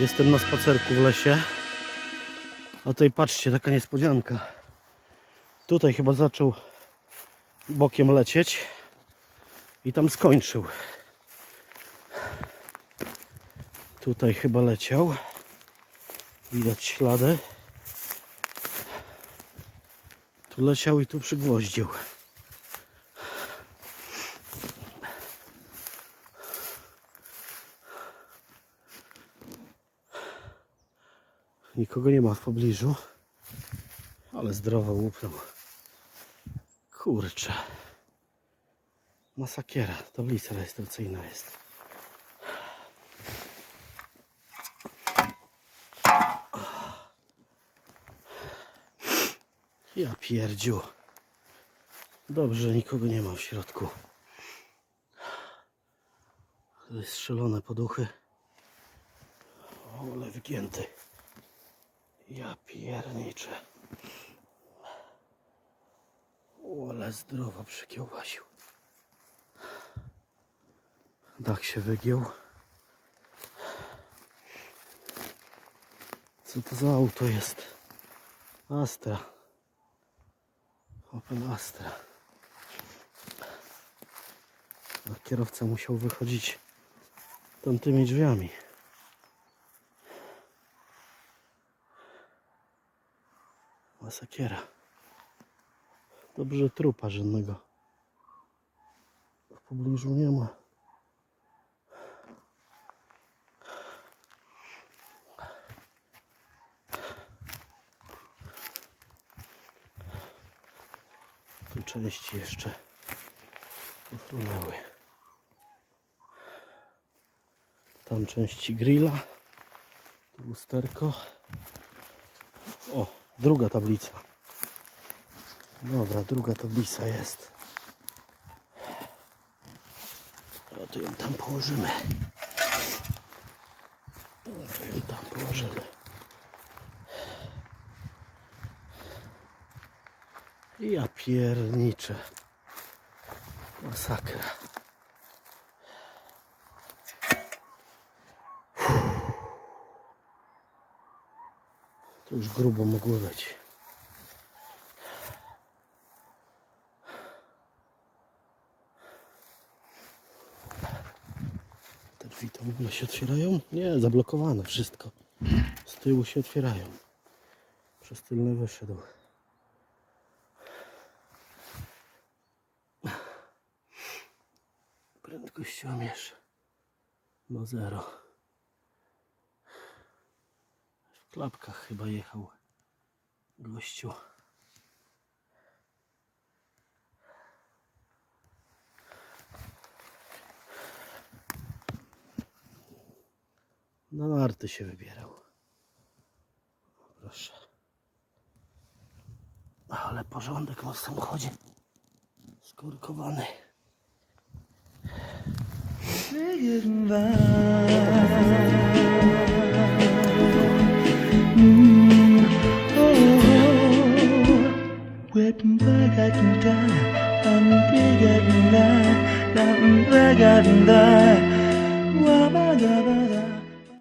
Jestem na spacerku w lesie. A tutaj patrzcie, taka niespodzianka. Tutaj chyba zaczął bokiem lecieć i tam skończył. Tutaj chyba leciał. Widać ślady. Tu leciał i tu przygwoździł. Nikogo nie ma w pobliżu. Ale zdrowo łupnął. Kurczę. Masakiera. Tablica rejestracyjna jest. Ja pierdziu. Dobrze, nikogo nie ma w środku. To jest strzelone poduchy. O, ale wygięty. Ja pierniczę. O, ale zdrowo przykiełbasił. Dach się wygiął. Co to za auto jest? Astra. Opel Astra. A kierowca musiał wychodzić tamtymi drzwiami. Masakiera. Dobrze, że trupa żadnego w pobliżu nie ma. Tu części jeszcze pofrunęły. Tam części grilla. Tu lusterko. O, druga tablica. Dobra, druga tablica jest. A to ją tam położymy. To ją tam położymy. Ja pierniczę. Masakra. To już grubo mogło być. Te drzwi to w ogóle się otwierają? Nie, zablokowane wszystko. Z tyłu się otwierają. Przez tylny wyszedł. Prędkościomierz ma zero. W klapkach chyba jechał gościu. Na narty się wybierał. Proszę. Ale porządek ma w samochodzie. Skorkowany. Goodbye. adding that